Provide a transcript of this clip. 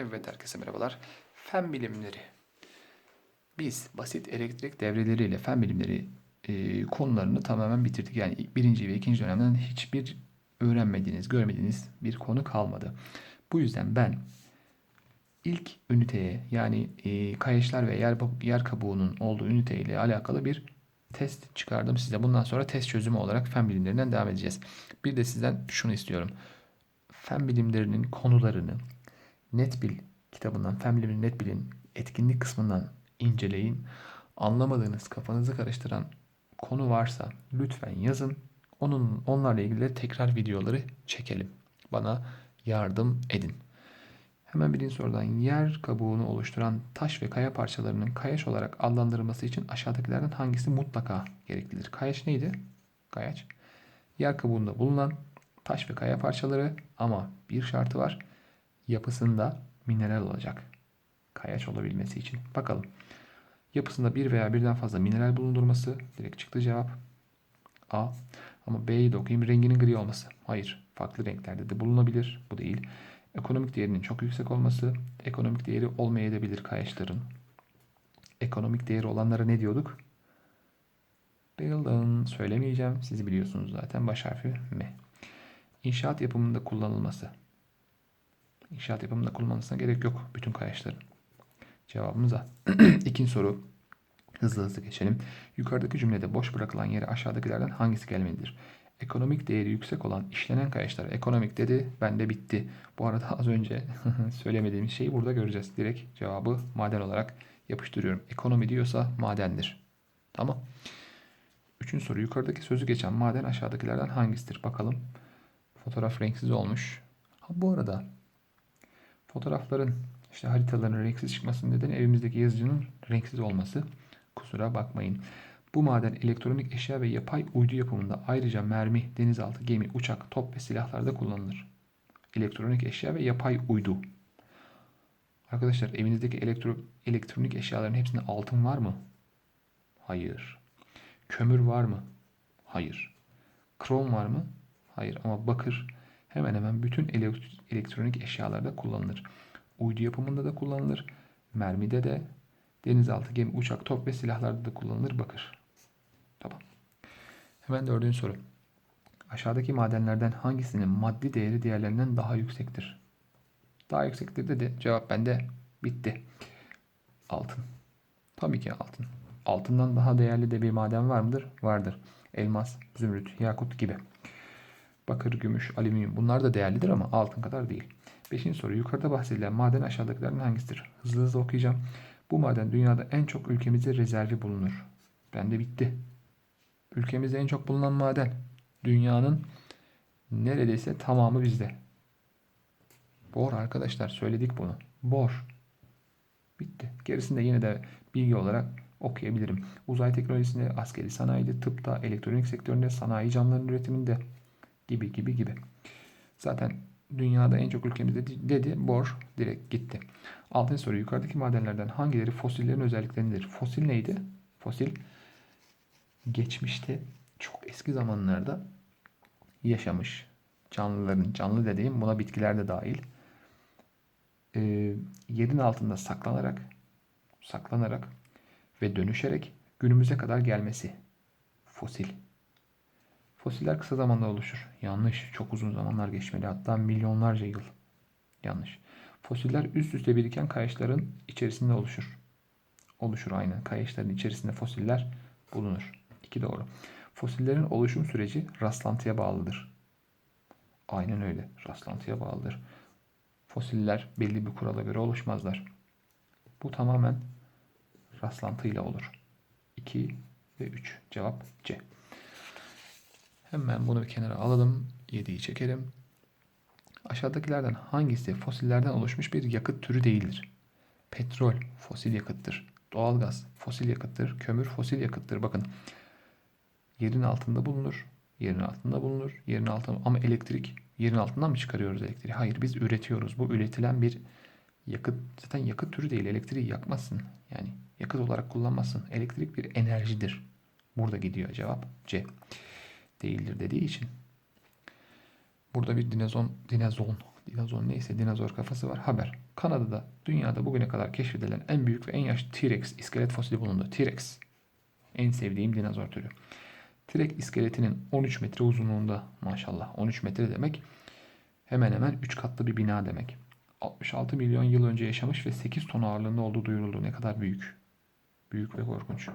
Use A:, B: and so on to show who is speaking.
A: Evet herkese merhabalar. Fen bilimleri. Biz basit elektrik devreleriyle fen bilimleri e, konularını tamamen bitirdik. Yani birinci ve ikinci dönemden hiçbir öğrenmediğiniz, görmediğiniz bir konu kalmadı. Bu yüzden ben ilk üniteye yani e, kayaçlar ve yer, yer kabuğunun olduğu üniteyle alakalı bir test çıkardım size. Bundan sonra test çözümü olarak fen bilimlerinden devam edeceğiz. Bir de sizden şunu istiyorum. Fen bilimlerinin konularını Net Bil kitabından, Fen Biliminin Net Bil'in etkinlik kısmından inceleyin. Anlamadığınız, kafanızı karıştıran konu varsa lütfen yazın. Onun onlarla ilgili tekrar videoları çekelim. Bana yardım edin. Hemen birinci sorudan yer kabuğunu oluşturan taş ve kaya parçalarının kayaç olarak adlandırılması için aşağıdakilerden hangisi mutlaka gereklidir? Kayaç neydi? Kayaç. Yer kabuğunda bulunan taş ve kaya parçaları ama bir şartı var yapısında mineral olacak. Kayaç olabilmesi için. Bakalım. Yapısında bir veya birden fazla mineral bulundurması. Direkt çıktı cevap. A. Ama B'yi de okuyayım. Renginin gri olması. Hayır. Farklı renklerde de bulunabilir. Bu değil. Ekonomik değerinin çok yüksek olması. Ekonomik değeri olmayabilir kayaçların. Ekonomik değeri olanlara ne diyorduk? Bildin. Söylemeyeceğim. Siz biliyorsunuz zaten. Baş harfi M. İnşaat yapımında kullanılması. İnşaat yapımında kullanılmasına gerek yok bütün kayaçların. Cevabımız A. İkinci soru. Hızlı hızlı geçelim. Yukarıdaki cümlede boş bırakılan yere aşağıdakilerden hangisi gelmelidir? Ekonomik değeri yüksek olan işlenen kayaçlar ekonomik dedi. Bende bitti. Bu arada az önce söylemediğim şeyi burada göreceğiz. Direkt cevabı maden olarak yapıştırıyorum. Ekonomi diyorsa madendir. Tamam. Üçüncü soru. Yukarıdaki sözü geçen maden aşağıdakilerden hangisidir? Bakalım. Fotoğraf renksiz olmuş. Ha, bu arada Fotoğrafların işte haritaların renksiz çıkmasının nedeni evimizdeki yazıcının renksiz olması. Kusura bakmayın. Bu maden elektronik eşya ve yapay uydu yapımında ayrıca mermi, denizaltı, gemi, uçak, top ve silahlarda kullanılır. Elektronik eşya ve yapay uydu. Arkadaşlar evinizdeki elektro, elektronik eşyaların hepsinde altın var mı? Hayır. Kömür var mı? Hayır. Krom var mı? Hayır ama bakır hemen hemen bütün elektronik eşyalarda kullanılır. Uydu yapımında da kullanılır. Mermide de, denizaltı, gemi, uçak, top ve silahlarda da kullanılır bakır. Tamam. Hemen dördüncü soru. Aşağıdaki madenlerden hangisinin maddi değeri diğerlerinden daha yüksektir? Daha yüksektir dedi. Cevap bende. Bitti. Altın. Tabii ki altın. Altından daha değerli de bir maden var mıdır? Vardır. Elmas, zümrüt, yakut gibi. Bakır, gümüş, alüminyum bunlar da değerlidir ama altın kadar değil. Beşinci soru. Yukarıda bahsedilen maden aşağıdakilerden hangisidir? Hızlı hızlı okuyacağım. Bu maden dünyada en çok ülkemizde rezervi bulunur. Bende bitti. Ülkemizde en çok bulunan maden. Dünyanın neredeyse tamamı bizde. Bor arkadaşlar söyledik bunu. Bor. Bitti. Gerisini de yine de bilgi olarak okuyabilirim. Uzay teknolojisinde, askeri sanayide, tıpta, elektronik sektöründe, sanayi camlarının üretiminde, gibi gibi gibi. Zaten dünyada en çok ülkemizde dedi bor direkt gitti. Altıncı soru yukarıdaki madenlerden hangileri fosillerin özelliklerindedir? Fosil neydi? Fosil geçmişte çok eski zamanlarda yaşamış canlıların canlı dediğim buna bitkiler de dahil e, yerin altında saklanarak saklanarak ve dönüşerek günümüze kadar gelmesi fosil. Fosiller kısa zamanda oluşur. Yanlış. Çok uzun zamanlar geçmeli. Hatta milyonlarca yıl. Yanlış. Fosiller üst üste biriken kayaçların içerisinde oluşur. Oluşur aynen. Kayaçların içerisinde fosiller bulunur. İki doğru. Fosillerin oluşum süreci rastlantıya bağlıdır. Aynen öyle. Rastlantıya bağlıdır. Fosiller belli bir kurala göre oluşmazlar. Bu tamamen rastlantıyla olur. 2 ve 3. Cevap C. Hemen bunu bir kenara alalım. 7'yi çekelim. Aşağıdakilerden hangisi fosillerden oluşmuş bir yakıt türü değildir? Petrol fosil yakıttır. Doğalgaz fosil yakıttır. Kömür fosil yakıttır. Bakın yerin altında bulunur. Yerin altında bulunur. Yerin altında ama elektrik yerin altından mı çıkarıyoruz elektriği? Hayır biz üretiyoruz. Bu üretilen bir yakıt zaten yakıt türü değil. Elektriği yakmazsın. Yani yakıt olarak kullanmazsın. Elektrik bir enerjidir. Burada gidiyor cevap C değildir dediği için burada bir dinozon, dinozon, Dinozor neyse dinozor kafası var. Haber. Kanada'da dünyada bugüne kadar keşfedilen en büyük ve en yaşlı T-Rex iskelet fosili bulundu. T-Rex. En sevdiğim dinozor türü. T-Rex iskeletinin 13 metre uzunluğunda maşallah. 13 metre demek hemen hemen 3 katlı bir bina demek. 66 milyon yıl önce yaşamış ve 8 ton ağırlığında olduğu duyuruldu. Ne kadar büyük. Büyük ve korkunç.